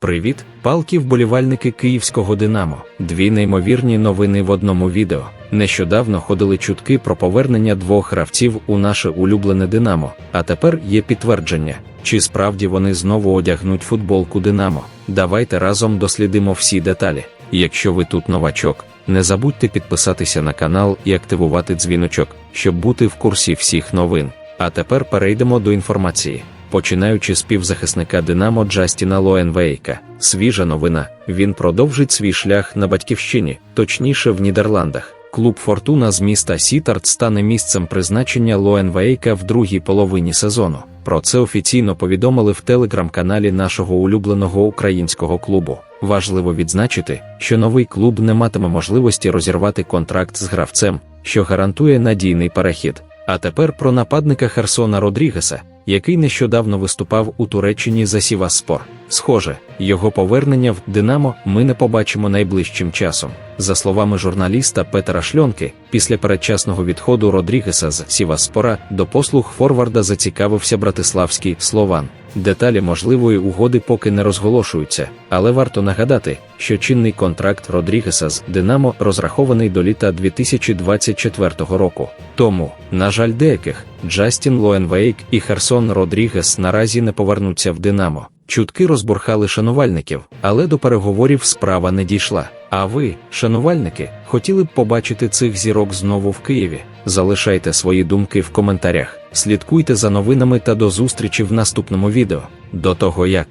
Привіт, палки вболівальники київського Динамо. Дві неймовірні новини в одному відео. Нещодавно ходили чутки про повернення двох гравців у наше улюблене Динамо, а тепер є підтвердження, чи справді вони знову одягнуть футболку Динамо. Давайте разом дослідимо всі деталі. Якщо ви тут новачок, не забудьте підписатися на канал і активувати дзвіночок, щоб бути в курсі всіх новин. А тепер перейдемо до інформації. Починаючи з півзахисника Динамо Джастіна Лоенвейка. Свіжа новина. Він продовжить свій шлях на батьківщині, точніше в Нідерландах. Клуб Фортуна з міста Сітарт стане місцем призначення Лоенвейка в другій половині сезону. Про це офіційно повідомили в телеграм-каналі нашого улюбленого українського клубу. Важливо відзначити, що новий клуб не матиме можливості розірвати контракт з гравцем, що гарантує надійний перехід. А тепер про нападника Херсона Родрігеса, який нещодавно виступав у Туреччині за Сіваспор. Схоже, його повернення в Динамо ми не побачимо найближчим часом. За словами журналіста Петера Шльонки, після передчасного відходу Родрігеса з Сіваспора до послуг Форварда зацікавився братиславський Слован. Деталі можливої угоди поки не розголошуються, але варто нагадати, що чинний контракт Родрігеса з Динамо розрахований до літа 2024 року. Тому, на жаль, деяких Джастін Лоенвейк і Херсон Родрігес наразі не повернуться в Динамо. Чутки розбурхали шанувальників, але до переговорів справа не дійшла. А ви, шанувальники, хотіли б побачити цих зірок знову в Києві? Залишайте свої думки в коментарях, слідкуйте за новинами та до зустрічі в наступному відео. До того як.